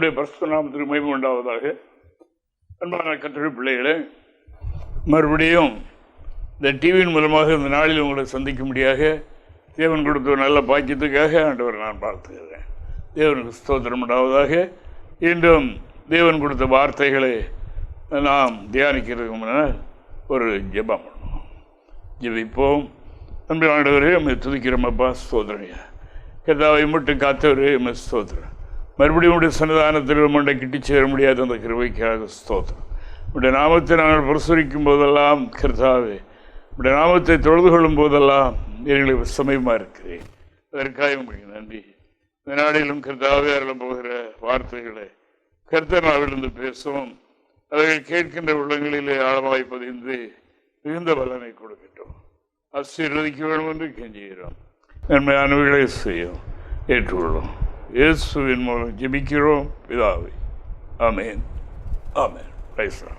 தேவனுடைய பரஸ்பநாமத்திற்கு மகிமை உண்டாவதாக. அன்பான கத்தொழில் பிள்ளைகளே மறுபடியும் இந்த டிவியின் மூலமாக இந்த நாளில் உங்களை சந்திக்க முடியாக தேவன் கொடுத்த ஒரு நல்ல பாக்கியத்துக்காக ஆண்டவர் நான் பார்த்துக்கிறேன் தேவனுக்கு ஸ்தோத்திரம் உண்டாவதாக. இன்றும் தேவன் கொடுத்த வார்த்தைகளை நாம் தியானிக்கிறதுக்கு முன்னால் ஒரு ஜெபம் பண்ணுவோம். ஜெபிப்போம். அன்பில் ஆண்டவரே நம்ம துதிக்கிறோம் அப்பா ஸ்தோதரையா கதாவை மட்டும் காத்தவரே நம்ம ஸ்தோத்திரம். மறுபடியும் உடைய சன்னிதானத்தில் மண்டை கிட்டி சேர முடியாத அந்த கிருவைக்காக ஸ்தோத்திரம். உடைய நாமத்தை நாங்கள் பிரசுரிக்கும் போதெல்லாம் கர்த்தாவே உடைய நாமத்தை தொழுது கொள்ளும் போதெல்லாம் எங்களுக்கு சமயமாக இருக்கிறேன் அதற்காக உங்களுக்கு நன்றி. இந்த நாளிலும் கர்த்தாவே அருள போகிற வார்த்தைகளை கர்த்தர் நாவிலிருந்து பேசுவோம். அவர்கள் கேட்கின்ற உள்ளங்களிலே ஆழமாய் பதிந்து மிகுந்த பலனை கொடுக்கட்டும். ஆசீர்வதிக்க வேண்டும் என்று கெஞ்சுகிறோம். நன்மையானவைகளை செய்யும் ஏற்றுக்கொள்ளும் இயேசுவின் மூலம் ஜெபிக்கிறோம். பிதாவை ஆமேன். ஆமேன். ரைஸ்லாம்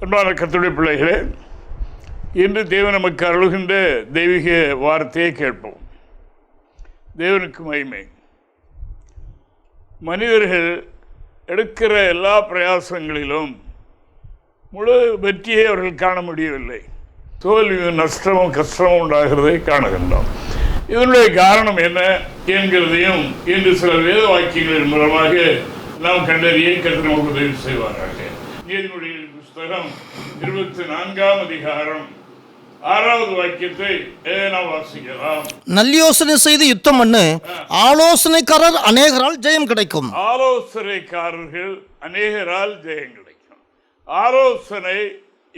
அன்பான கத்துடைய பிள்ளைகளே இன்று தேவன் நமக்கு அருளுகின்ற தெய்வீக வார்த்தையை கேட்போம். தேவனுக்கு மகிமை. மனிதர்கள் எடுக்கிற எல்லா பிரயாசங்களிலும் முழு வெற்றியை அவர்கள் காண முடியவில்லை. தோல்வியும் நஷ்டமும் கஷ்டமும் உண்டாகிறதை காணுகின்றோம். இதனுடைய காரணம் என்ன என்கிறதையும் இன்று சில வேத வாக்கியங்களின் மூலமாக நாம் கண்டறிய கற்று நமக்கு உதவி செய்வார்கள் புஸ்தகம் இருபத்தி நான்காம் அதிகாரம் ஆறாவது வாக்கியத்தை நாம் வாசிக்கலாம். நல்லயோசனை செய்து யுத்தம் பண்ணு. ஆலோசனைக்காரர் அநேகரால் ஜெயம் கிடைக்கும். ஆலோசனைக்காரர்கள் அநேகரால் ஜெயம் கிடைக்கும். ஆலோசனை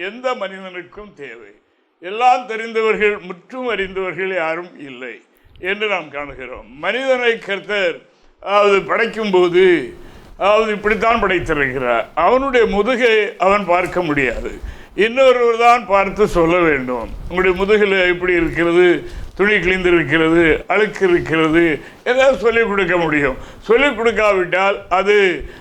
எந்த மனிதனுக்கும் தேவை எல்லாம் தெரிந்தவர்கள் முற்றும் அறிந்தவர்கள் யாரும் இல்லை என்று நாம் காணுகிறோம். மனிதனை கர்த்தர் அதாவது படைக்கும்போது அதாவது இப்படித்தான் படைத்திருக்கிறார். அவனுடைய முதுகை அவன் பார்க்க முடியாது. இன்னொருவர் தான் பார்த்து சொல்ல வேண்டும். உங்களுடைய முதுகில் எப்படி இருக்கிறது? துணி கிழிந்திருக்கிறது அழுக்கு இருக்கிறது ஏதாவது சொல்லிக் கொடுக்க முடியும். சொல்லிக் கொடுக்காவிட்டால் அது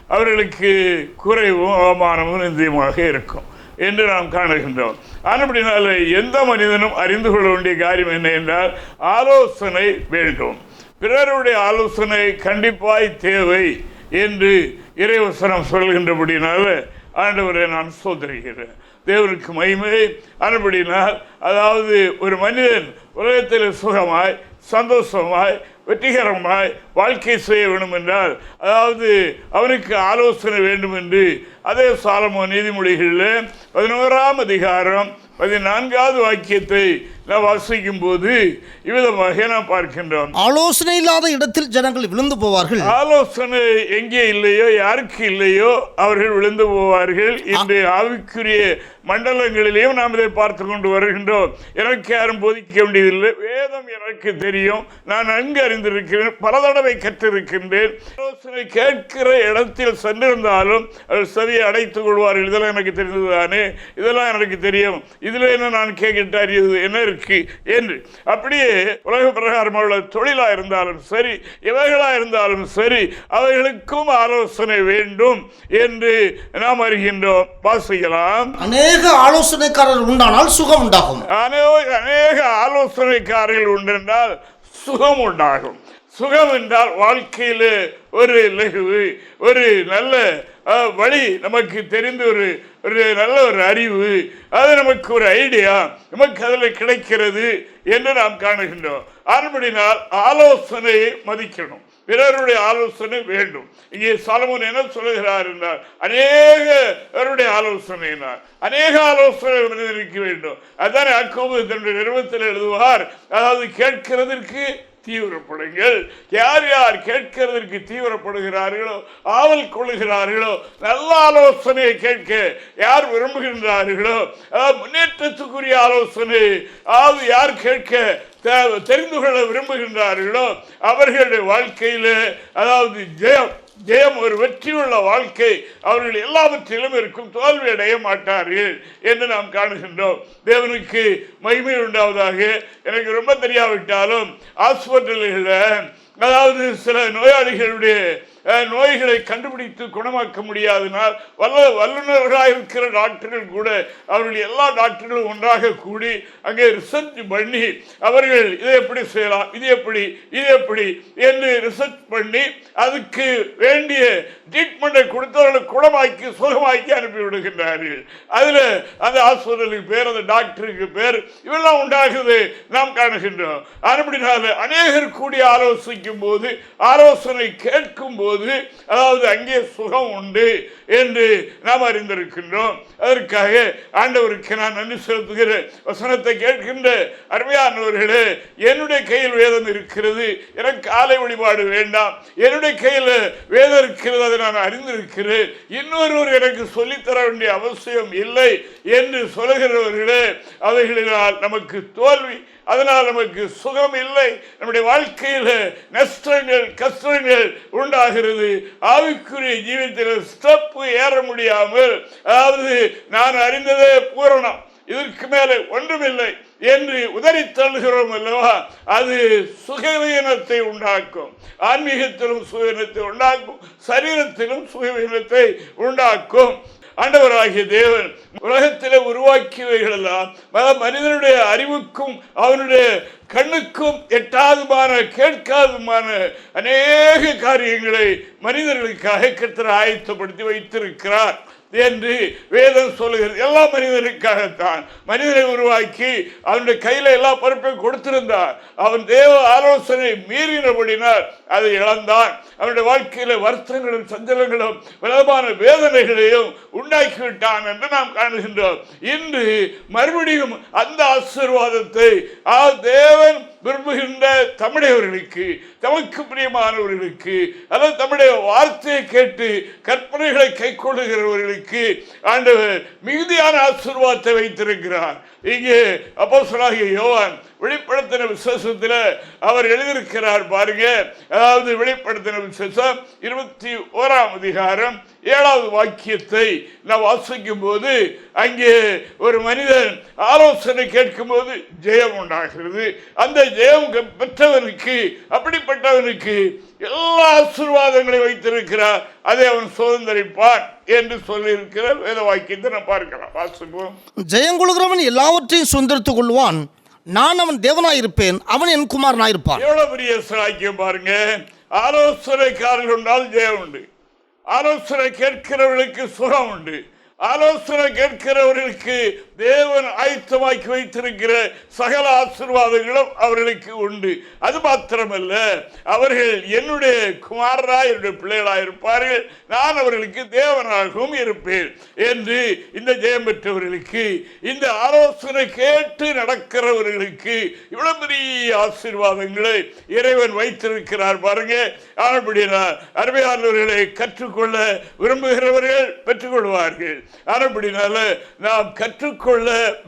அவர்களுக்கு குறைவும் அவமானமும் நிந்தியமாக இருக்கும். என்று நாம் காணுகின்றோம். ஆனப்படினால எந்த மனிதனும் அறிந்து கொள்ள வேண்டிய காரியம் என்ன என்றால் ஆலோசனை வேண்டும். பிறருடைய ஆலோசனை கண்டிப்பாய் தேவை என்று இறைவசனம் சொல்கின்றபடினால ஆண்டவரை நான் சோதரிகிறேன் தேவனுக்கு மகிமை. அனுப்படினால் அதாவது ஒரு மனிதன் உலகத்தில் சுகமாய் சந்தோஷமாய் வெற்றிகரமாய் வாழ்க்கை செய்ய வேண்டும் என்றால் அதாவது அவனுக்கு ஆலோசனை வேண்டும் என்று அதே சாலமோ நீதிமொழிகளில் பதினோராம் அதிகாரம் பதினான்காவது வாக்கியத்தை நாம் வாசிக்கும் போது இவ்விதமாக பார்க்கின்றோம். ஆலோசனை இல்லாத இடத்தில் ஜனங்கள் விழுந்து போவார்கள். ஆலோசனை எங்கே இல்லையோ யாருக்கு இல்லையோ அவர்கள் விழுந்து போவார்கள். இன்று ஆவிக்குரிய மண்டலங்களிலேயும் நாம் இதை பார்த்து கொண்டு வருகின்றோம். எனக்கு யாரும் போதிக்க வேண்டியதில்லை. வேதம் எனக்கு தெரியும். நான் நன்கு அறிந்திருக்கிறேன். பல தடவை கற்றிருக்கின்றேன். ஆலோசனை கேட்கிற இடத்தில் சென்றிருந்தாலும் அவர் செவியை அடைத்துக் கொள்வார்கள். இதெல்லாம் எனக்கு தெரிந்ததுதானே? இதெல்லாம் எனக்கு தெரியும். இதில் என்ன நான் கேட்கிட்டு அறியது என்ன இருக்கு? என்று. அப்படியே உலக பிரகாரமுள்ள தொழிலாக இருந்தாலும் சரி இவைகளாக இருந்தாலும் சரி அவைகளுக்கும் ஆலோசனை வேண்டும் என்று நாம் அறிகின்றோம். வாசிக்கலாம் அநேக ஆலோசனைக்காரர் உண்டானால் சுகம் உண்டாகும். அநேக ஆலோசனைக்காரர்கள் உண்டென்றால் சுகம் உண்டாகும். சுகம் என்றால் வாழ்க்கையில் ஒரு லகுவு ஒரு நல்ல வழி நமக்கு தெரிந்த ஒரு ஒரு நல்ல ஒரு அறிவு. அது நமக்கு ஒரு ஐடியா நமக்கு அதில் கிடைக்கிறது என்று நாம் காணுகின்றோம். ஆனபடினால் ஆலோசனையை மதிக்கணும். பிறருடைய ஆலோசனை வேண்டும். இங்கே சாலமோன் என்ன சொல்லுகிறார் என்றால் அநேக அவருடைய ஆலோசனையினார் அநேக ஆலோசனை மனிதனுக்கு வேண்டும். அதான் அக்கோபு தன்னுடைய நிறுவனத்தில் எழுதுவார். அதாவது கேட்கிறதற்கு தீவிரப்படுங்கள். யார் யார் கேட்கிறதற்கு தீவிரப்படுகிறார்களோ ஆவல் கொள்ளுகிறார்களோ நல்ல ஆலோசனையை கேட்க யார் விரும்புகின்றார்களோ அதாவது முன்னேற்றத்துக்குரிய ஆலோசனை அதாவது யார் கேட்க தெரிந்து கொள்ள விரும்புகின்றார்களோ அவர்களுடைய வாழ்க்கையில் அதாவது ஜெயம் ஜெயம் ஒரு வெற்றியுள்ள வாழ்க்கை. அவர்கள் எல்லாவற்றிலும் இருக்கும் தோல்வி அடைய மாட்டார்கள் என்று நாம் காணுகின்றோம். தேவனுக்கு மகிமை உண்டாவதாக எனக்கு ரொம்ப தெரியாவிட்டாலும் ஹாஸ்பிட்டல்களில் அதாவது சில நோயாளிகளுடைய நோய்களை கண்டுபிடித்து குணமாக்க முடியாதனால் வல்ல வல்லுநர்களாக இருக்கிற டாக்டர்கள் கூட அவர்கள் எல்லா டாக்டர்களும் ஒன்றாக கூடி அங்கே ரிசர்ச் பண்ணி அவர்கள் இதை எப்படி செய்யலாம் இது எப்படி இது எப்படி என்று ரிசர்ச் பண்ணி அதுக்கு வேண்டிய ட்ரீட்மெண்ட்டை கொடுத்து அவர்களை குணமாக்கி சுகமாக்கி அனுப்பிவிடுகின்றார்கள் அதில் அந்த ஹாஸ்பிட்டலுக்கு பேர் அந்த டாக்டருக்கு பேர் இவெல்லாம் உண்டாகுது நாம் காணுகின்றோம். அப்படினால அநேகர் கூடி ஆலோசிக்கும் போது ஆலோசனை கேட்கும் போது அதாவது அங்கே சுகம் உண்டு என்று நாம் அறிந்திருக்கின்றோம். அதற்காக ஆண்டவருக்கு நான் நன்றி செலுத்துகிற வசனத்தை கேட்கின்ற அருமையானவர்களே என்னுடைய கையில் வேதம் இருக்கிறது எனக்கு காலை வழிபாடு வேண்டாம். என்னுடைய கையில் வேதம் இருக்கிறது அதை நான் அறிந்திருக்கிறேன். இன்னொருவர் எனக்கு சொல்லித்தர வேண்டிய அவசியம் இல்லை என்று சொல்லுகிறவர்களே அவைகளினால் நமக்கு தோல்வி அதனால் நமக்கு சுகம் இல்லை. நம்முடைய வாழ்க்கையில் நஷ்டங்கள் கஷ்டங்கள் உண்டாகிறது. ஆவிக்குரிய ஜீவிதத்தில் ஸ்டெப்பு ஏற முடியாமல் அதாவது நான் அறிந்ததே பூரணம். இதற்கு மேலே ஒன்றுமில்லை என்று உதறி தள்ளுகிறோம் அல்லவா? அது சுகவீனத்தை உண்டாக்கும். ஆன்மீகத்திலும் சுகவீனத்தை உண்டாக்கும். சரீரத்திலும் சுகவீனத்தை உண்டாக்கும். ஆண்டவராகிய தேவன் உலகத்திலே உருவாக்கியவைகளெல்லாம் மனிதனுடைய அறிவுக்கும் அவனுடைய கண்ணுக்கும் எட்டாதுமான கேட்காதுமான அநேக காரியங்களை மனிதர்களுக்காக கர்த்தர் ஆயத்தப்படுத்தி வைத்திருக்கிறார். என்று வேதம் சொல்லுகிறது. எல்லா மனிதனுக்காகத்தான். மனிதனை உருவாக்கி அவனுடைய கையில எல்லா பொறுப்பையும் கொடுத்திருந்தார். அவன் தேவ ஆலோசனை மீறினபடினால் அதை இழந்தான். அவனுடைய வாழ்க்கையில வருத்தங்களும் சஞ்சலங்களும் விதமான வேதனைகளையும் உண்டாக்கிவிட்டான் என்று நாம் காணுகின்றோம். இன்று மறுபடியும் அந்த ஆசீர்வாதத்தை ஆ தேவன் விரும்புகின்ற தமிழையவர்களுக்கு தமக்கு பிரியமானவர்களுக்கு அதாவது தமிழக வார்த்தையை கேட்டு கற்பனைகளை கைக்கொள்ளுகிறவர்களுக்கு ஆண்டவர் மிகுதியான ஆசீர்வாதத்தை வைத்திருக்கிறார். இங்கே அப்போ யோவான் வெளிப்படுத்தின விசேஷத்தில் அவர் எழுதியிருக்கிறார் பாருங்க. அதாவது வெளிப்படுத்தின விசேஷம் இருபத்தி ஓராம் அதிகாரம் ஏழாவது வாக்கியத்தை நான் வாசிக்கும் போது அங்கே ஒரு மனிதன் ஆலோசனை கேட்கும் போது ஜெயம் உண்டாகிறது. அந்த ஜெயம் பெற்றவனுக்கு அப்படிப்பட்டவனுக்கு எல்லா ஆசீர்வாதங்களை வைத்திருக்கிறார். அதை அவன் சுதந்திரிப்பான் என்று சொல்லியிருக்கிற வேத வாக்கியத்தை நான் பார்க்கலாம். வாசிப்போம். ஜெயங்கொள்கிறவன் எல்லாவற்றையும் சுதந்திரத்துக் கொள்வான். நான் அவன் தேவனாயிருப்பேன் அவன் என் குமாரனாயிருப்பான். எவ்வளவு பெரிய சாக்கியம் பாருங்க. ஆலோசனைக்காரர்கள் உண்டால் ஜெயம் உண்டு. ஆலோசனை கேட்கிறவர்களுக்கு சுகம் உண்டு. ஆலோசனை கேட்கிறவர்களுக்கு தேவன் ஆயத்தமாக்கி வைத்திருக்கிற சகல ஆசிர்வாதங்களும் அவர்களுக்கு உண்டு. அது மாத்திரமல்ல அவர்கள் என்னுடைய குமாரரா என்னுடைய பிள்ளைகளாக இருப்பார்கள். நான் அவர்களுக்கு தேவனாகவும் இருப்பேன் என்று இந்த ஜெயம் பெற்றவர்களுக்கு இந்த ஆலோசனை கேட்டு நடக்கிறவர்களுக்கு இவ்வளவு பெரிய ஆசீர்வாதங்களை இறைவன் வைத்திருக்கிறார் பாருங்க. ஆனப்படினார் அருமையானவர்களை கற்றுக்கொள்ள விரும்புகிறவர்கள் பெற்றுக்கொள்வார்கள். ஆனப்படினால நாம் கற்றுக்கொள்ள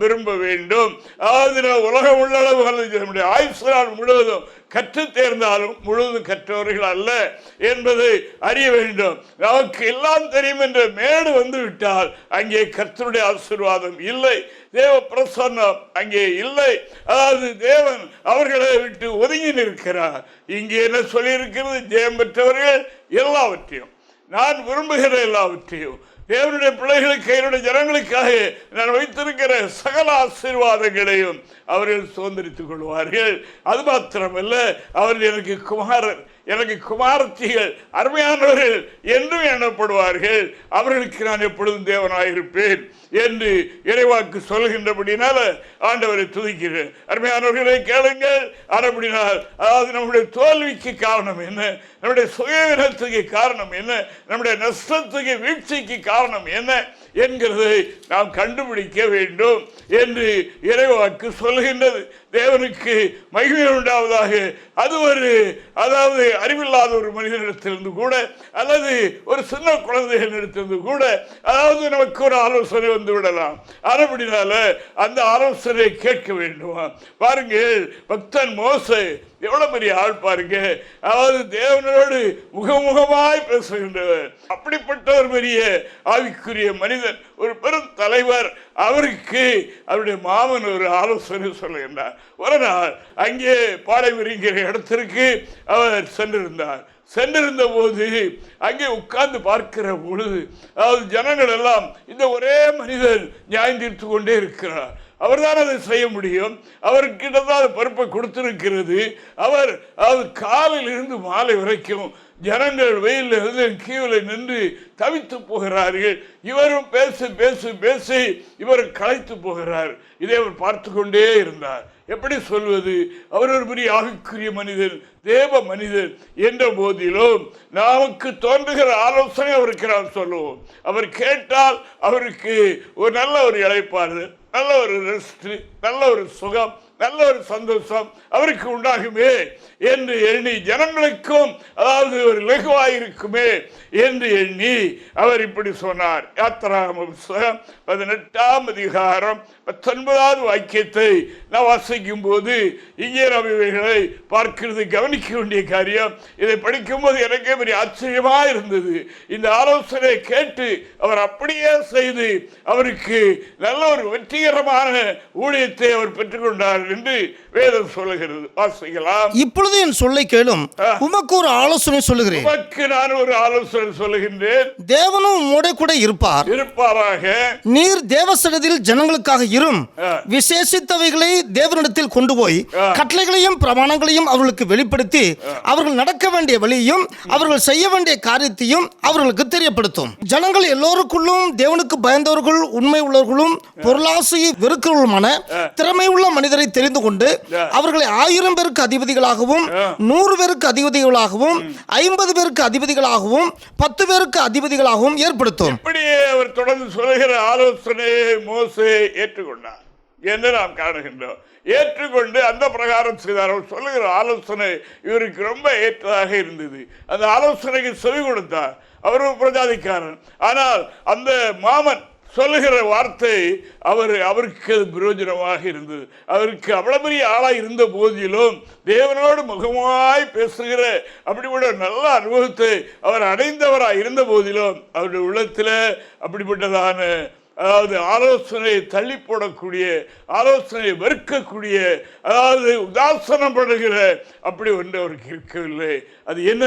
விரும்ப வேண்டும். அதாவது நான் உலகம் உள்ள அளவு நம்முடைய ஆயுசு நாள் முழுவதும் கற்று தேர்ந்தாலும் முழுவதும் கற்றவர்கள் அல்ல என்பதை அறிய வேண்டும். நமக்கு எல்லாம் தெரியும் என்ற மேடு வந்து விட்டால் அங்கே கர்த்தருடைய ஆசீர்வாதம் இல்லை. தேவ பிரசன்னம் அங்கே இல்லை. அதாவது தேவன் அவர்களை விட்டு ஒதுங்கி நிற்கிறார். இங்கே என்ன சொல்லியிருக்கிறது? ஜெயம் பெற்றவர்கள் எல்லாவற்றையும். நான் விரும்புகிற எல்லாவற்றையும். தேவனுடைய பிள்ளைகளுக்கு என்னுடைய ஜனங்களுக்காக நான் வைத்திருக்கிற சகல ஆசீர்வாதங்களையும் அவர்கள் சுதந்திரித்துக் கொள்வார்கள். அது மாத்திரமல்ல அவர்கள் எனக்கு குமாரர் எனக்கு குமாரத்திகள் அருமையானவர்கள் என்றும் எண்ணப்படுவார்கள். அவர்களுக்கு நான் எப்பொழுதும் தேவனாயிருப்பேன் என்று இறைவாக்கு சொல்கின்றபடினால ஆண்டவரை துதிக்கிறேன். அருமையானவர்களை கேளுங்கள். ஆனபடினால் அதாவது நம்முடைய தோல்விக்கு காரணம் என்ன? நம்முடைய சுயவினத்துக்கு காரணம் என்ன? நம்முடைய நஷ்டத்துக்கு வீழ்ச்சிக்கு காரணம் என்ன? என்கிறதை நாம் கண்டுபிடிக்க வேண்டும் என்று இறைவாக்கு சொல்கின்றது. தேவனுக்கு மகிமை உண்டாவதாக. அது ஒரு அதாவது அறிவில்லாத ஒரு மனிதனிடத்திலிருந்து கூட அல்லது ஒரு சின்ன குழந்தைகளிடத்திலிருந்து கூட அதாவது நமக்கு ஒரு ஆலோசனை வந்து விடலாம். அதுபடினால அந்த ஆலோசனையை கேட்க வேண்டும். பாருங்கள் பக்தன் மோசை எவ்வளோ பெரிய ஆள் பாருங்க. அதாவது தேவனோடு முகமுகமாய் பேசுகின்றவர். அப்படிப்பட்ட ஒரு பெரிய ஆவிக்குரிய மனிதன் ஒரு பெரும் தலைவர் அவருக்கு அவருடைய மாமன் ஒரு ஆலோசனை சொல்லுகின்றார் ஒரு நாள் அங்கே பாலை விரிங்கிற இடத்திற்கு அவர் சென்றிருந்தார். சென்றிருந்த போது அங்கே உட்கார்ந்து பார்க்கிற பொழுது அதாவது ஜனங்கள் எல்லாம் இந்த ஒரே மனிதன் நியாயம் தீர்த்து கொண்டே இருக்கிறார். அவர் தான் அதை செய்ய முடியும். அவர்கிட்ட தான் அந்த பொறுப்பை கொடுத்திருக்கிறது. அவர் அது காலையில் இருந்து மாலை வரைக்கும் ஜனங்கள் வெயிலில் இருந்து கீழே நின்று தவித்து போகிறார்கள். இவரும் பேசி பேசி பேசி இவர் களைத்து போகிறார். இதை அவர் பார்த்து கொண்டே இருந்தார். எப்படி சொல்வது? அவர் ஒரு பெரிய ஆகுக்குரிய மனிதன் தேவ மனிதன் என்ற போதிலும் நமக்கு தோன்றுகிற ஆலோசனை அவருக்கு நாம் சொல்லுவோம். அவர் கேட்டால் அவருக்கு ஒரு நல்ல ஒரு இழைப்பாரு நல்ல ஒரு ரெஸ்ட் நல்ல ஒரு சுகம் நல்ல ஒரு சந்தோஷம் அவருக்கு உண்டாகுமே என்று எண்ணி ஜனங்களுக்கும் அதாவது ஒரு லகுவாயிருக்குமே என்று எண்ணி அவர் இப்படி சொன்னார். யாத்திராம பதினெட்டாம் அதிகாரம் பத்தொன்பதாவது வாக்கியத்தை நான் வாசிக்கும் போது இங்கே நாம் இவைகளை பார்க்கிறது கவனிக்க வேண்டிய காரியம். இதை படிக்கும்போது எனக்கே பெரிய ஆச்சரியமா இருந்தது. இந்த ஆலோசனை கேட்டு அவர் அப்படியே செய்து அவருக்கு நல்ல ஒரு வெற்றிகரமான ஊழியத்தை அவர் பெற்றுக்கொண்டார் என்று வேதம் சொல்லுகிறது. வாசிக்கலாம். இப்பொழுது என் சொல்லை கேளும். உமக்கு ஒரு ஆலோசனை சொல்லுகிறேன். உமக்கு நான் ஒரு ஆலோசனை சொல்லுகின்றேன். தேவனும் உம்மோட கூட இருப்பார். இருப்பாராக. நீர் தேவசனத்தில் ஜனங்களுக்காக இரும். விசேஷித்தவைகளை தேவனிடத்தில் கொண்டு போய். கட்டளைகளையும் பிரமாணங்களையும் அவர்களுக்கு வெளிப்படுத்தி அவர்கள் நடக்க வேண்டிய வழியையும் அவர்கள் செய்ய வேண்டிய காரியத்தையும் அவர்களுக்கு தெரியப்படுத்தும் ஜனங்கள் எல்லோருக்குள்ளும் தேவனுக்கு பயந்தவர்கள் உண்மை உள்ளவர்களும் பொருளாசையை வெறுக்கிறவர்களுமான திறமை உள்ள மனிதரை தெரிந்து கொண்டு. அவர்களை ஆயிரம் பேருக்கு அதிபதிகளாகவும். நூறு பேருக்கு அதிபதிகளாகவும் ஐம்பது பேருக்கு அதிபதிகளாகவும் பத்து பேருக்கு அதிபதிகளாகவும் ஏற்படுத்தும் அவர் தொடர்ந்து சொல்லுகிற ஆலோசனையை மோசே ஏற்றுக்கொண்டார் என்று நாம் காணுகின்றோம். ஏற்றுக்கொண்டு அந்த பிரகாரம் செய்தார் அவர் சொல்லுகிற ஆலோசனை இவருக்கு ரொம்ப ஏற்றதாக இருந்தது. அந்த ஆலோசனைக்கு செவி கொடுத்தார். அவர் பிரஜாதிக்காரன். ஆனால் அந்த மாமன் சொல்லுகிற வார்த்தை அவர் அவருக்கு அது பிரயோஜனமாக இருந்தது. அவருக்கு அவ்வளவு பெரிய ஆளாக இருந்த போதிலும் தேவனோடு முகமாய் பேசுகிற அப்படிப்பட்ட நல்ல அனுபவத்தை அவர் அடைந்தவராக இருந்த போதிலும் அவருடைய உள்ளத்தில் அப்படிப்பட்டதான அதாவது ஆலோசனை தள்ளி போடக்கூடிய ஆலோசனையை வெறுக்கக்கூடிய அதாவது உதாசனப்படுகிற அப்படி ஒன்று அவருக்கு இருக்கவில்லை. அது என்ன?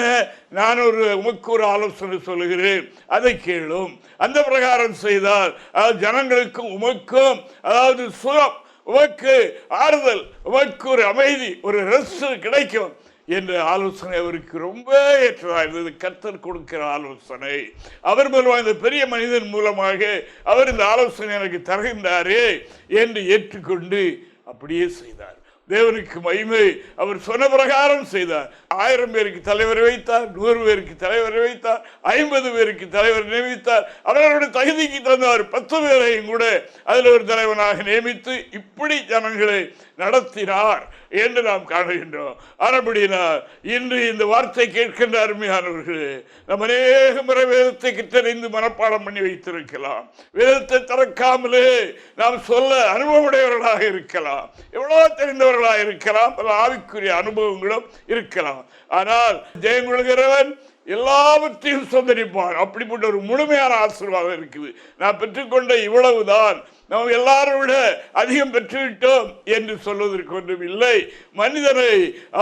நான் ஒரு உமக்கு ஒரு ஆலோசனை சொல்லுகிறேன். அதை கேளும். அந்த பிரகாரம் செய்தால் அதாவது ஜனங்களுக்கும் உமக்கும் அதாவது சுகம் உமக்கு ஆறுதல் உமக்கு ஒரு அமைதி ஒரு ரெஸ்ட் கிடைக்கும். என்ற ஆலோசனை அவருக்கு ரொம்ப ஏற்றதாக இருந்தது. கர்த்தர் கொடுக்கிற ஆலோசனை. அவர் மூலமாக இந்த பெரிய மனிதன் மூலமாக அவர் இந்த ஆலோசனை எனக்கு தருகின்றாரே என்று ஏற்றுக்கொண்டு அப்படியே செய்தார். தேவனுக்கு மகிமை. அவர் சொன்ன பிரகாரம் செய்தார். ஆயிரம் பேருக்கு தலைவர் வைத்தார் நூறு பேருக்கு தலைவர் வைத்தார் ஐம்பது பேருக்கு தலைவர் நியமித்தார். அவர்களுடைய தகுதிக்கு தந்தார் பத்து பேரையும் கூட அதில் ஒரு தலைவனாக நியமித்து இப்படி ஜனங்களை நடத்தினார் என்று நாம் காணுகின்றோம். ஆனபடினால் இன்று இந்த வார்த்தை கேட்கின்ற அருமையானவர்களே நம்ம அநேக முறை வேதத்தை கிட்டறிந்து மனப்பாடம் பண்ணி வைத்திருக்கலாம். வேதத்தை திறக்காமலே நாம் சொல்ல அனுபவமுடையவர்களாக இருக்கலாம். எவ்வளோ தெரிந்தவர்களாக இருக்கலாம். பல ஆவிக்குரிய அனுபவங்களும் இருக்கலாம். ஆனால் ஜெயங்குழுகிறவன் எல்லாவற்றையும் சொந்தரிப்பான் அப்படிப்பட்ட ஒரு முழுமையான ஆசீர்வாதம் இருக்குது. நான் பெற்றுக்கொண்ட இவ்வளவுதான். நாம் எல்லாரும் விட அதிகம் பெற்றுவிட்டோம் என்று சொல்வதற்கு ஒன்றும் இல்லை. மனிதனை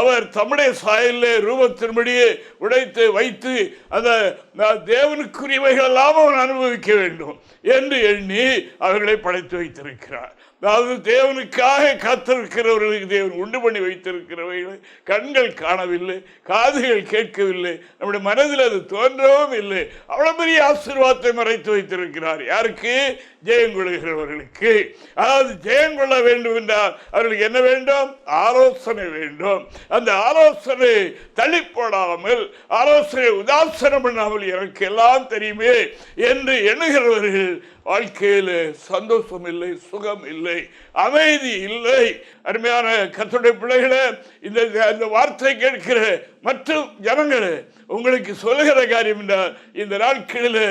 அவர் தம்முடைய சாயலிலே ரூபத்தின்படியே உடைத்து வைத்து அந்த தேவனுக்குரியவைகள் எல்லாம் அவன் அனுபவிக்க வேண்டும் என்று எண்ணி அவர்களை படைத்து வைத்திருக்கிறார். அதாவது தேவனுக்காக காத்திருக்கிறவர்களுக்கு தேவன் உண்டு பண்ணி வைத்திருக்கிறவர்களை கண்கள் காணவில்லை காதுகள் கேட்கவில்லை நம்முடைய மனதில் அது தோன்றவும் இல்லை. அவ்வளோ பெரிய ஆசீர்வாதத்தை மறைத்து வைத்திருக்கிறார். யாருக்கு? ஜெயம் கொள்கிறவர்களுக்கு. அதாவது ஜெயம் கொள்ள வேண்டும் என்றால் அவர்களுக்கு என்ன வேண்டும்? ஆலோசனை வேண்டும். அந்த ஆலோசனை தள்ளி போடாமல் ஆலோசனை உதாசனம் பண்ணாமல் எனக்கு எல்லாம் தெரியுமே என்று எண்ணுகிறவர்கள் வாழ்க்கையில் சந்தோஷம் இல்லை சுகம் இல்லை அமைதி இல்லை. அருமையான கத்துடைய பிள்ளைகளை இந்த இந்த வார்த்தை கேட்கிற மற்றும் ஜனங்களே உங்களுக்கு சொல்லுகிற காரியம் என்றால் இந்த நாட்களில்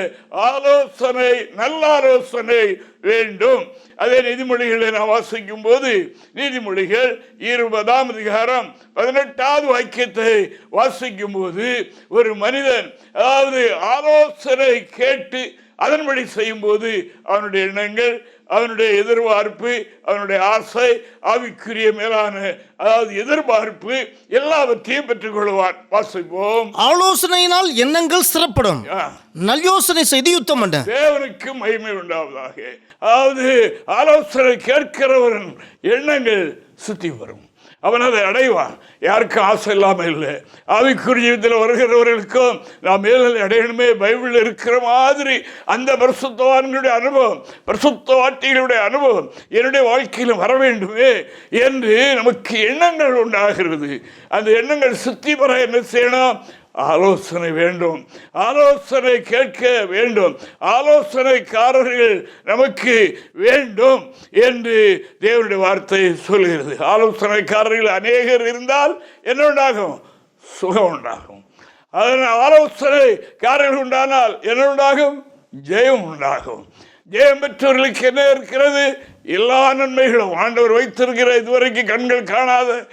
ஆலோசனை நல்ல ஆலோசனை வேண்டும். அதே நீதிமொழிகளை நான் வாசிக்கும் போது நீதிமொழிகள் இருபதாம் அதிகாரம் பதினெட்டாவது வாக்கியத்தை வாசிக்கும் போது ஒரு மனிதன் அதாவது ஆலோசனை கேட்டு அதன்படி செய்யும்போது அவனுடைய எண்ணங்கள் அவனுடைய எதிர்பார்ப்பு அவனுடைய ஆசை ஆவிக்குரிய மேலான அதாவது எதிர்பார்ப்பு எல்லாவற்றையும் பெற்றுக்கொள்வான். வாசிப்போம். ஆலோசனையினால் எண்ணங்கள் ஸ்திரப்படும் ஆ. நல்யோசனை செய்து யுத்தம் பண்ண. தேவனுக்கு மகிமை உண்டாவதாக. அதாவது ஆலோசனை கேட்கிறவரின் எண்ணங்கள் சுத்தி வரும். அவன் அதை அடைவான். யாருக்கும் ஆசை இல்லாமல் இல்லை. ஆவிக்குரிய ஜீவத்தில் வருகிறவர்களுக்கும் நாம் மேல்நிலை அடையணுமே. பைபிளில் இருக்கிற மாதிரி அந்த பரிசுத்தவான்களுடைய அனுபவம் பரிசுத்தவாட்டிகளுடைய அனுபவம் என்னுடைய வாழ்க்கையில் வர வேண்டுமே என்று நமக்கு எண்ணங்கள் உண்டாகிறது. அந்த எண்ணங்கள் சுத்தி பெற என்ன செய்யணும்? ஆலோசனை வேண்டும். ஆலோசனை கேட்க வேண்டும். ஆலோசனைக்காரர்கள் நமக்கு வேண்டும் என்று தேவனுடைய வார்த்தை சொல்கிறது. ஆலோசனைக்காரர்கள் அநேகர் இருந்தால் என்ன உண்டாகும்? சுகம் உண்டாகும். அதனால் ஆலோசனைக்காரர்கள் உண்டானால் என்ன உண்டாகும்? ஜெயம் உண்டாகும். ஜெயம் பெற்றவர்களுக்கு என்ன இருக்கிறது? எல்லா நன்மைகளும். ஆண்டவர் வைத்திருக்கிற இதுவரைக்கும் கண்கள் காணாத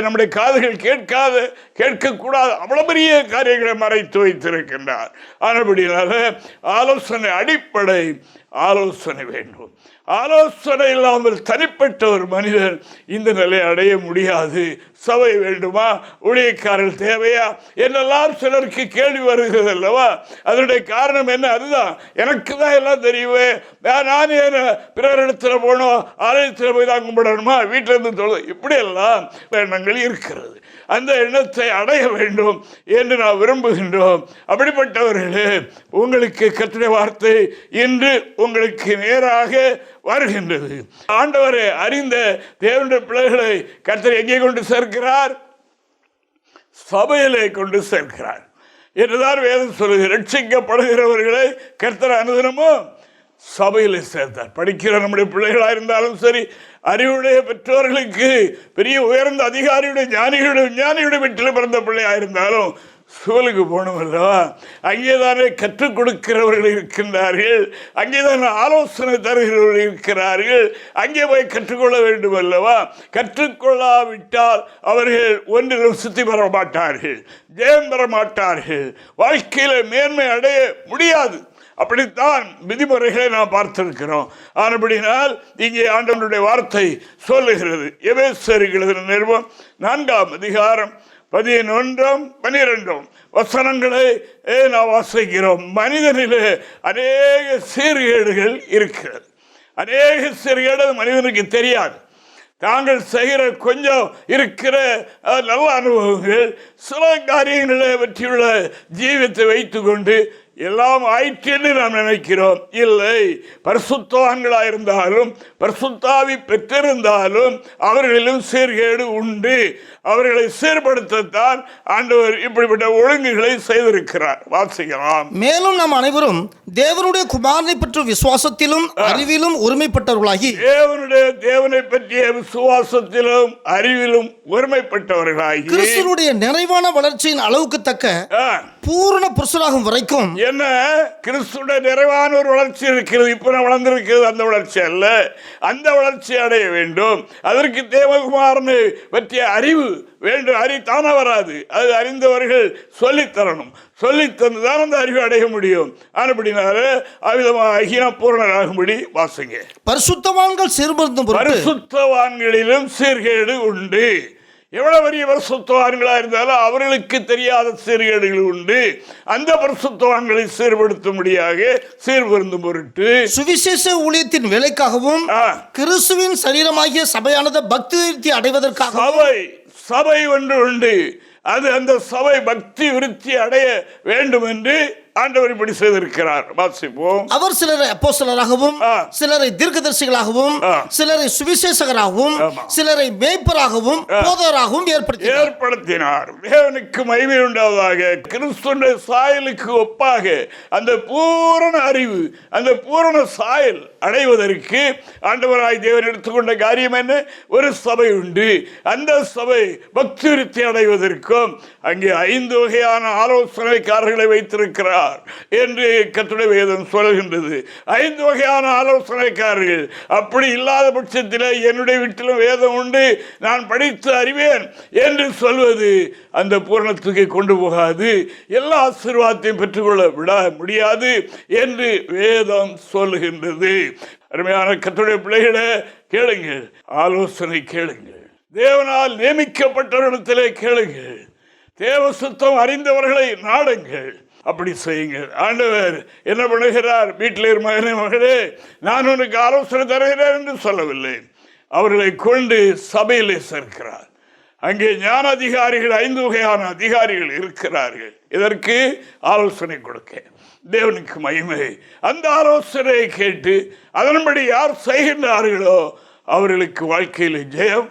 நம்முடைய காதுகள் கேட்காத கேட்கக்கூடாது. அவ்வளவு பெரிய காரியங்களை மறைத்து வைத்திருக்கின்றார். ஆனபடியால ஆலோசனை அடிப்படை ஆலோசனை வேண்டும். ஆலோசனை இல்லாமல் தனிப்பட்ட ஒரு மனிதன் இந்த நிலையை அடைய முடியாது. சபை வேண்டுமா? ஊழியக்காரர்கள் தேவையா? என்னெல்லாம் சிலருக்கு கேள்வி வருகிறது அல்லவா? அதனுடைய காரணம் என்ன? அதுதான். எனக்கு தான் எல்லாம் தெரியுமே. நான் நான் ஏன் போகணும் ஆலயத்தில் போய் தான் கும்பிடணுமா? வீட்டில் இருந்து இப்படியெல்லாம் எண்ணங்கள் இருக்கிறது. அந்த எண்ணத்தை அடைய வேண்டும் என்று நான் விரும்புகின்றோம். அப்படிப்பட்டவர்களே உங்களுக்கு கத்திர வார்த்தை இன்று உங்களுக்கு நேராக வருகின்றது. ஆண்டவரை அறிந்த தேவனுடைய பிள்ளைகளை கர்த்தர் எங்கே கொண்டு சேர்க்கிறார்? சபையிலே கொண்டு சேர்க்கிறார். என்றுதான் வேதம் சொல்லுது ரட்சிக்கப்படுகிறவர்களை கர்த்தர் அனுதினமும் சபையில் சேர்த்தார். படிக்கிற நம்முடைய பிள்ளைகளாக இருந்தாலும் சரி அறிவுடைய பெற்றோர்களுக்கு பெரிய உயர்ந்த அதிகாரியுடைய ஞானிகளுடைய ஞானியுடைய வீட்டில் பிறந்த பிள்ளையாக இருந்தாலும் ஸ்கூலுக்கு போகணும் அல்லவா அங்கே தானே கற்றுக் கொடுக்கிறவர்கள் இருக்கின்றார்கள். அங்கே தானே ஆலோசனை தருகிறவர்கள் இருக்கிறார்கள். அங்கே போய் கற்றுக்கொள்ள வேண்டும் அல்லவா? கற்றுக்கொள்ளாவிட்டால் அவர்கள் ஒன்றிலும் சுத்தி பெற மாட்டார்கள். ஜெயம் பெற மாட்டார்கள். வாழ்க்கையில் மேன்மை அடைய முடியாது. அப்படித்தான் விதிமுறைகளை நாம் பார்த்திருக்கிறோம். ஆனபடினால் இங்கே ஆண்டவனுடைய வார்த்தை சொல்லுகிறது. எவேசரிகளது நிறுவம் நான்காம் அதிகாரம் பதினொன்றாம் பனிரெண்டும் வசனங்களை ஏ, நாம் வாசிக்கிறோம் மனிதனிலே அநேக சீர்கேடுகள் இருக்கிறது. அநேக சீர்கேடு மனிதனுக்கு தெரியாது. தாங்கள் செய்கிற கொஞ்சம் இருக்கிற நல்ல அனுபவங்கள் சில காரியங்களை பற்றியுள்ள ஜீவித்தை வைத்துக்கொண்டு எல்லாம் ஆயிற்றுன்னு நாம் நினைக்கிறோம். இல்லை பரிசுத்தவான்களாக இருந்தாலும் பரிசுத்தாவி பெற்றிருந்தாலும் அவர்களிலும் சீர்கேடு உண்டு. அவர்களை சீர்படுத்தத்தான் ஆண்டவர் இப்படிப்பட்ட ஒழுங்குகளை செய்திருக்கிறார். வாசிக்கலாம். மேலும் நாம் அனைவரும் தேவனுடைய குமாரனை பற்றிய விசுவாசத்திலும் அறிவிலும் ஒருமைப்பட்டவர்களாகி தேவனுடைய தேவனை பற்றிய விசுவாசத்திலும் அறிவிலும் ஒருமைப்பட்டவர்களாகி கிறிஸ்துவனுடைய நிறைவான வளர்ச்சியின் அளவுக்கு தக்க பூரண புருஷராகும் வரைக்கும் என்ன? கிறிஸ்துடைய நிறைவான ஒரு வளர்ச்சி இருக்கிறது. இப்ப நான் வளர்ந்திருக்கிறது அந்த வளர்ச்சி அல்ல. அந்த வளர்ச்சி அடைய வேண்டும். அதற்கு தேவகுமாரனை பற்றிய அறிவு வேண்டும். அறி தானா வராது. அது அறிந்தவர்கள் சொல்லித் தரணும். சொல்லித் தந்துதான் அந்த அறிவை அடைய முடியும். ஆனப்படினால அவ்விதமாகி நான் பூரணராகும்படி வாசுங்க. பரிசுத்தவான்கள் சிறுபருந்தும் பொருட்டு பரிசுத்தவான்களிலும் சீர்கேடு உண்டு. எவ்வளவு பெரிய பரிசுத்தவான்களா இருந்தாலும் அவர்களுக்கு தெரியாத சீர்கேடுகள் உண்டு. அந்த பரிசுத்தவான்களை சீர்படுத்தும்படியாக சீர்பருந்தும் பொருட்டு சுவிசேஷ ஊழியத்தின் வேலைக்காகவும் கிறிஸ்துவின் சரீரமாகிய சபையானது பக்தி விருத்தி அடைவதற்காக சபை சபை ஒன்று உண்டு. அது அந்த சபை பக்தி விருத்தி அடைய வேண்டும் என்று ஆண்டவர் இப்படி செய்திருக்கிறார். வாசிப்போம். அவர் சிலரை அப்போஸ்தலராகவும் ஆ. சிலரை தீர்க்கதரிசிகளாகவும். சிலரை சுவிசேஷகராகவும். சிலரை மேய்ப்பராகவும் போதராகவும் ஏற்படுத்தினார். ஏற்படுத்தினார். தேவனுக்கு மகிமை உண்டாவதாக கிறிஸ்துடைய சாயலுக்கு ஒப்பாக அந்த பூரண அறிவு அந்த பூரண சாயல் அடைவதற்கு ஆண்டவராய் தேவன் எடுத்துக்கொண்ட காரியம் என்ன? ஒரு சபை உண்டு. அந்த சபை பக்தி விருத்தி அடைவதற்கும் அங்கே ஐந்து வகையான ஆலோசனைக்காரர்களை வைத்திருக்கிறார். என்று கத்துடைய வேதம் சொல்கின்றது. ஐந்து வகையான ஆலோசனைக்காரர்கள். அப்படி இல்லாத பட்சத்தில் என்னுடைய வீட்டிலும் வேதம் உண்டு. நான் படித்து அறிவேன் என்று சொல்வது அந்த பூரணத்துக்கு கொண்டு போகாது. எல்லா ஆசீர்வாதத்தையும் பெற்றுக்கொள்ள விட முடியாது என்று வேதம் சொல்லுகின்றது. அருமையான கத்துடைய பிள்ளைகளை கேளுங்கள். ஆலோசனை கேளுங்கள். தேவனால் நியமிக்கப்பட்டவரிடத்திலே கேளுங்கள். தேவ சுத்தம் அறிந்தவர்களை நாடுங்கள். அப்படி செய்யுங்கள் ஆண்டவர் என்ன பண்ணுகிறார்? வீட்டில் இரு மகனே மகளே நான் உனக்கு ஆலோசனை தருகிறேன் என்று சொல்லவில்லை. அவர்களை கொண்டு சபையிலே சேர்க்கிறார். அங்கே ஞான அதிகாரிகள் ஐந்து வகையான அதிகாரிகள் இருக்கிறார்கள். இதற்கு ஆலோசனை கொடுக்க. தேவனுக்கு மகிமை. அந்த ஆலோசனையை கேட்டு அதன்படி யார் செய்கின்றார்களோ அவர்களுக்கு வாழ்க்கையில் ஜெயம்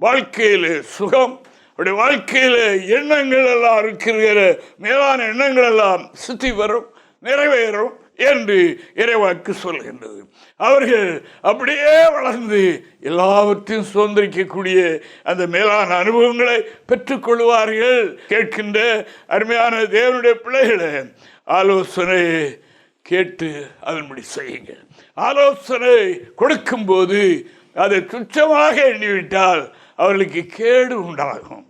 வாழ்க்கையில் சுகம் உடைய வாழ்க்கையில் எண்ணங்கள் எல்லாம் இருக்கிற மேலான எண்ணங்கள் எல்லாம் சுத்தி வரும் நிறைவேறும் என்று இறைவாக்கு சொல்கின்றது. அவர்கள் அப்படியே வளர்ந்து எல்லாவற்றையும் சுதந்திரிக்கக்கூடிய அந்த மேலான அனுபவங்களை பெற்றுக்கொள்வார்கள் கேட்கின்ற அருமையான தேவனுடைய பிள்ளைகளை ஆலோசனை கேட்டு அதன்படி செய்யுங்கள். ஆலோசனை கொடுக்கும்போது அதை துச்சமாக எண்ணிவிட்டால் அவர்களுக்கு கேடு உண்டாகும்.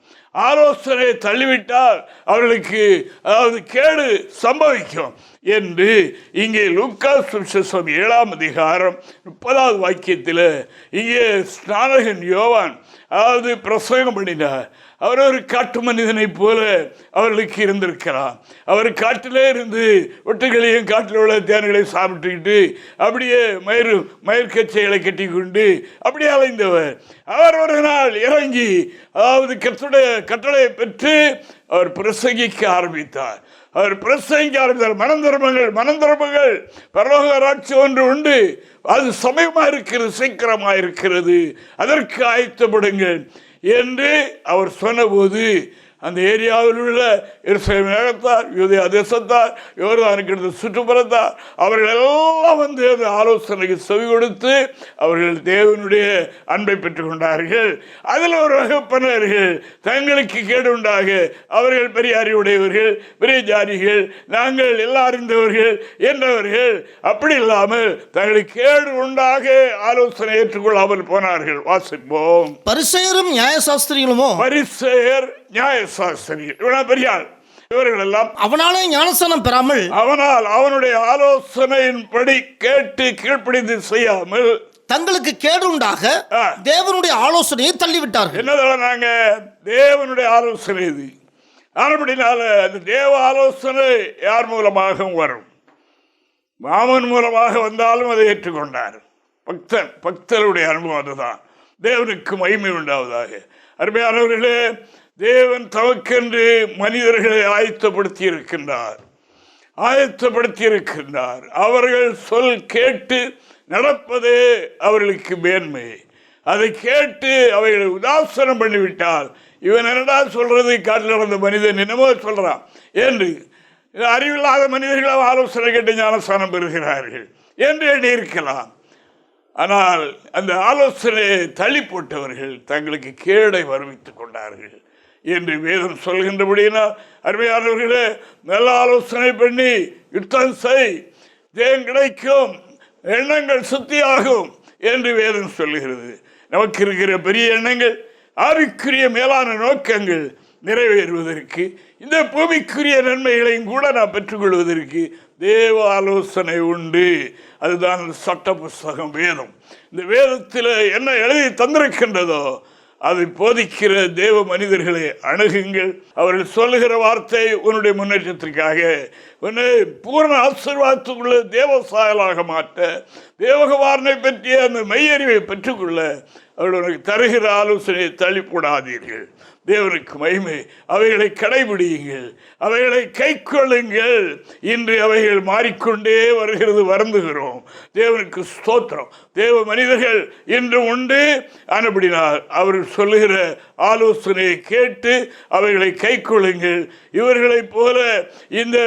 ஆலோசனை தள்ளிவிட்டால் அவர்களுக்கு அதாவது கேடு சம்பவிக்கும் என்று இங்கே லூக்கா சுவிசேஷம் ஏழாம் அதிகாரம் முப்பதாவது வாக்கியத்தில் இங்கே ஸ்நானகன் யோவான் அதாவது பிரசங்கம் பண்ணினார். அவர் ஒரு காட்டு மனிதனைப் போல அவர்களுக்கு இருந்திருக்கலாம் அவர் காட்டிலே இருந்து ஒட்டுகளையும் காட்டில் உள்ள தேன்களையும் சாப்பிட்டுக்கிட்டு அப்படியே மயிறு மயிர்கச்சைகளை கட்டி கொண்டு அப்படியே அலைந்தவர். அவர் ஒரு நாள் இறங்கி அதாவது கத்துடைய கட்டளையை பெற்று அவர் பிரசங்கிக்க ஆரம்பித்தார். அவர் பிரசங்கிக்க ஆரம்பித்தார். மனந்தர்மங்கள் மனந்தர்மங்கள் பரலோக ராட்சி ஒன்று உண்டு. அது சமயமாக இருக்கிறது சீக்கிரமாக இருக்கிறது அதற்கு ஆயத்தப்படுங்கள் என்று அவர் சொன்னபோது அந்த ஏரியாவில் உள்ள நகரத்தார் யூதயா தேசத்தார் யோர்தானுக்கு அடுத்த சுற்றுப்புறத்தார் அவர்கள் எல்லாம் வந்து அந்த ஆலோசனைக்கு செவி கொடுத்து அவர்கள் தேவனுடைய அன்பை பெற்றுக்கொண்டார்கள். அதில் ஒரு வகுப்பினர்கள் தங்களுக்கு கேடு உண்டாக அவர்கள் பெரிய அறிவுடையவர்கள் பெரிய ஜாதிகள் நாங்கள் எல்லாம் அறிந்தவர்கள் என்றவர்கள் அப்படி இல்லாமல் தங்களுக்கு கேடு உண்டாக ஆலோசனை ஏற்றுக்கொள்ளாமல் போனார்கள். வாசிப்போம். பரிசெயரும் நியாயசாஸ்திரிகளுமோ? பரிசெயர் நியாயசாஸ்திரிகள் இவனா பெரியாள் இவர்கள் எல்லாம் அவனாலே ஞானஸ்தானம் பெறாமல் அவனால் அவனுடைய ஆலோசனையின்படி கேட்டு கீழ்ப்படிந்து செய்யாமல் தங்களுக்கு கேடுண்டாக. தேவனுடைய ஆலோசனையை தள்ளிவிட்டார்கள். என்ன நாங்க தேவனுடைய ஆலோசனை இது? ஆனபடினால அந்த தேவ ஆலோசனை யார் மூலமாக வரும்? மாமன் மூலமாக வந்தாலும் அதை ஏற்றுக்கொண்டார். பக்தன் பக்தருடைய அனுபவம் அதுதான். தேவனுக்கு மகிமை உண்டாவதாக. அருமையானவர்களே தேவன் தமக்கென்று மனிதர்களை ஆயத்தப்படுத்தி இருக்கின்றார் ஆயத்தப்படுத்தி இருக்கின்றார் அவர்கள் சொல் கேட்டு நடப்பதே அவர்களுக்கு மேன்மை. அதை கேட்டு அவைகளை உதாசனம் பண்ணிவிட்டால் இவன் என்னடா சொல்றது? காட்டில் நடந்த மனிதன் என்னமோ சொல்றான் என்று அறிவில்லாத மனிதர்கள் ஆலோசனை கேட்டு ஞானஸ்தானம் பெறுகிறார்கள் என்று எண்ணியிருக்கலாம். ஆனால் அந்த ஆலோசனையை தள்ளி போட்டவர்கள் தங்களுக்கு கேடை வருவித்துக் கொண்டார்கள். என்று வேதம் சொல்கின்றபடியினால் அருமையானவர்களே நல்ல ஆலோசனை பண்ணி யுத்தம் செய் தேன் கிடைக்கும் எண்ணங்கள் சுத்தியாகும் என்று வேதம் சொல்லுகிறது. நமக்கு இருக்கிற பெரிய எண்ணங்கள் ஆவிக்குரிய மேலான நோக்கங்கள் நிறைவேறுவதற்கு இந்த பூமிக்குரிய நன்மைகளையும் கூட நான் பெற்றுக்கொள்வதற்கு தேவ ஆலோசனை உண்டு. அதுதான் சட்ட புஸ்தகம் வேதம். இந்த வேதத்தில் என்ன எழுதி தந்திருக்கின்றதோ அதை போதிக்கிற தேவ மனிதர்களை அணுகுங்கள். அவர்கள் சொல்லுகிற வார்த்தை உன்னுடைய முன்னேற்றத்திற்காக. உன்னை பூர்ண ஆசீர்வாதத்துக்குள்ள தேவ சாயலாக மாற்ற தேவகவாரனை பற்றிய அந்த மெய்யறிவை பெற்றுக்கொள்ள அவர்கள் உனக்கு தருகிற ஆலோசனையை தள்ளி போடாதீர்கள் தேவனுக்கு மகிமை. அவைகளை கடைபிடியுங்கள். அவைகளை கைக்கொள்ளுங்கள். இன்று அவைகள் மாறிக்கொண்டே வருகிறது வருந்துகிறோம். தேவனுக்கு ஸ்தோத்திரம். தேவ மனிதர்கள் இன்று உண்டு. அனுப்பினார் அவர்கள் சொல்லுகிற ஆலோசனையை கேட்டு அவைகளை கைக்கொள்ளுங்கள். இவர்களைப் போல இந்த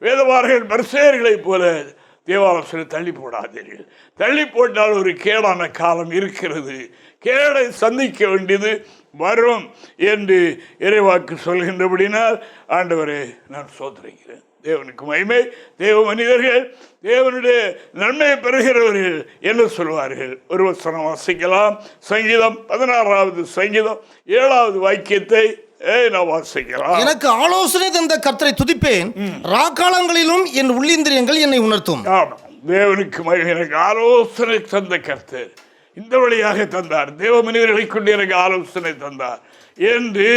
வேதவார்கள் பரிசேர்களைப் போல தேவாலோசனை தள்ளி போடாதீர்கள் தள்ளி போட்டால் ஒரு கேடான காலம் இருக்கிறது. கேடை சந்திக்க வேண்டியது வரும் என்று இறைவாக்கு சொல்கின்றபடினால் ஆண்டவரே நான் சோதரிக்கிறேன் தேவனுக்கு மகிமை தேவ மனிதர்கள் தேவனுடைய நன்மையை பெறுகிறவர்கள் என்ன சொல்வார்கள். ஒரு வசனம் வாசிக்கலாம். சங்கீதம் பதினாறாவது சங்கீதம் ஏழாவது வாக்கியத்தை ஏய், நான் வாசிக்கலாம். எனக்கு ஆலோசனை தந்த கர்த்தரை துதிப்பேன். ராக்காலங்களிலும் என் உள்ளிந்திரியங்கள் என்னை உணர்த்தும். தேவனுக்கு மகிமை. எனக்கு ஆலோசனை தந்த கர்த்தர். இந்த வழியாக தந்தார். தேவ மனிதர்களை கொண்டு எனக்கு ஆலோசனை தந்தார். என்று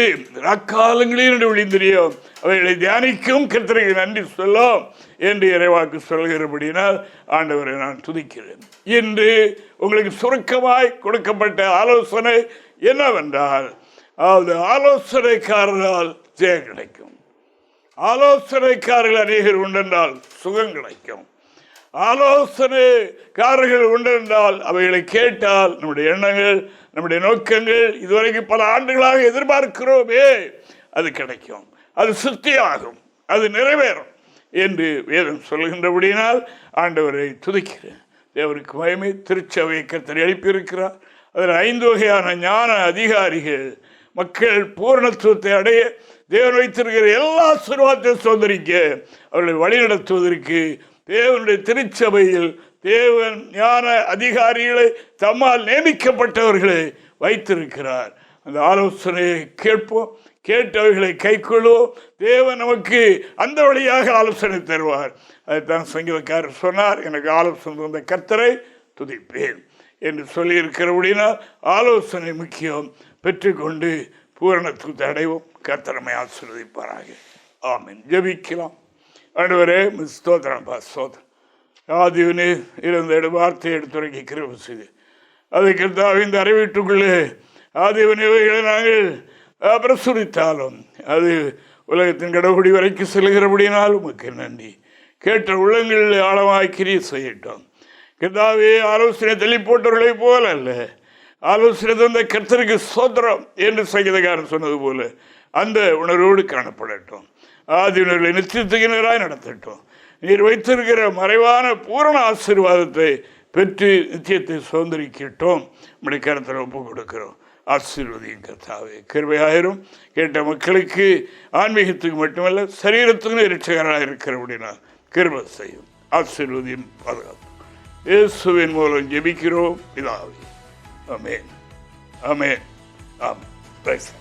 அக்காலங்களில் என்று விழிந்திரியோம் அவைகளை தியானிக்கும் கர்த்தருக்கு நன்றி சொல்லும் என்று இறைவாக்கு சொல்கிறபடினால் ஆண்டவரை நான் துதிக்கிறேன். இன்று உங்களுக்கு சுருக்கமாய் கொடுக்கப்பட்ட ஆலோசனை என்னவென்றால் அதாவது ஆலோசனைக்காரரால் ஜெயம் கிடைக்கும். ஆலோசனைக்காரர்கள் அநேகர் உண்டென்றால் சுகம் கிடைக்கும். ஆலோசனைக்காரர்கள் உண்டென்றால் அவைகளை கேட்டால் நம்முடைய எண்ணங்கள் நம்முடைய நோக்கங்கள் இதுவரைக்கும் பல ஆண்டுகளாக எதிர்பார்க்கிறோமே அது கிடைக்கும். அது சுத்தியாகும் அது நிறைவேறும் என்று வேதம் சொல்கின்றபடியினால் ஆண்டவரை துதிக்கிறேன். தேவருக்கு மகிமை திருச்சபை கத்தனை எழுப்பியிருக்கிறார். அதில் ஐந்து வகையான ஞான அதிகாரிகள் மக்கள் பூரணத்துவத்தை அடைய தேவன் வைத்திருக்கிற எல்லா சுருவாத்தையும் சுதந்திரிக்க அவர்களை வழிநடத்துவதற்கு தேவனுடைய திருச்சபையில் தேவன் ஞான அதிகாரிகளை தம்மால் நியமிக்கப்பட்டவர்களை வைத்திருக்கிறார். அந்த ஆலோசனையை கேட்போம். கேட்டவர்களை கைக்கொள்வோம். தேவன் நமக்கு அந்த வழியாக ஆலோசனை தருவார். அதைத்தான் சங்கீதக்காரர் சொன்னார் எனக்கு ஆலோசனை தந்த கர்த்தரை துதிப்பேன் என்று சொல்லியிருக்கிறபடினால் ஆலோசனை முக்கியம். பெற்றுக்கொண்டு பூரணத்துக்கு அடைவோம். கர்த்தரமை ஆசீர்வதிப்பாராக. ஆமென். ஜெபிக்கலாம். ஆண்டவரே ஸ்தோத்திரம் பா ஸ்தோத்திரம். ஆதிவனே இருந்த வார்த்தை வார்த்தையை எடுத்துரைக்க கிருப செய்து. அதுக்கு தான் இந்த அறிவீட்டுக்குள்ளே ஆதிவனைவைகளை நாங்கள் பிரசுரித்தாலும் அது உலகத்தின் கடவுடி வரைக்கும் செல்கிறபடினால் உமக்கு நன்றி. கேட்ட உள்ளங்களில் ஆழமாய் கிரிய செய்யட்டும். கர்த்தாவே ஆலோசனை தள்ளி போட்டவர்களைப் போல அல்ல. ஆலோசனை தந்த கர்த்தருக்கு சோதரம் என்று சங்கீதக்காரன் சொன்னது போல அந்த உணர்வோடு காணப்படட்டும். ஆதினர்களை நிச்சயத்துக்கினராய் நடத்தட்டும். நீர் வைத்திருக்கிற மறைவான பூரண ஆசீர்வாதத்தை பெற்று நிச்சயத்தை சுதந்திரிக்கிட்டோம். நம்முடைய கருத்தில் ஒப்பு கொடுக்கிறோம். ஆசீர்வதியும் கர்த்தாவே கிருபையாயிரும். கேட்ட மக்களுக்கு ஆன்மீகத்துக்கு மட்டுமல்ல சரீரத்துக்கும் இரட்சகராக இருக்கிறபடினால் கிருபை செய்யும். ஆசீர்வதியும் பாதுகாப்பு. இயேசுவின் மூலம் ஜெபிக்கிறோம். இதாவே அமேன் அமேன் ஆமாம் பிரைஸ்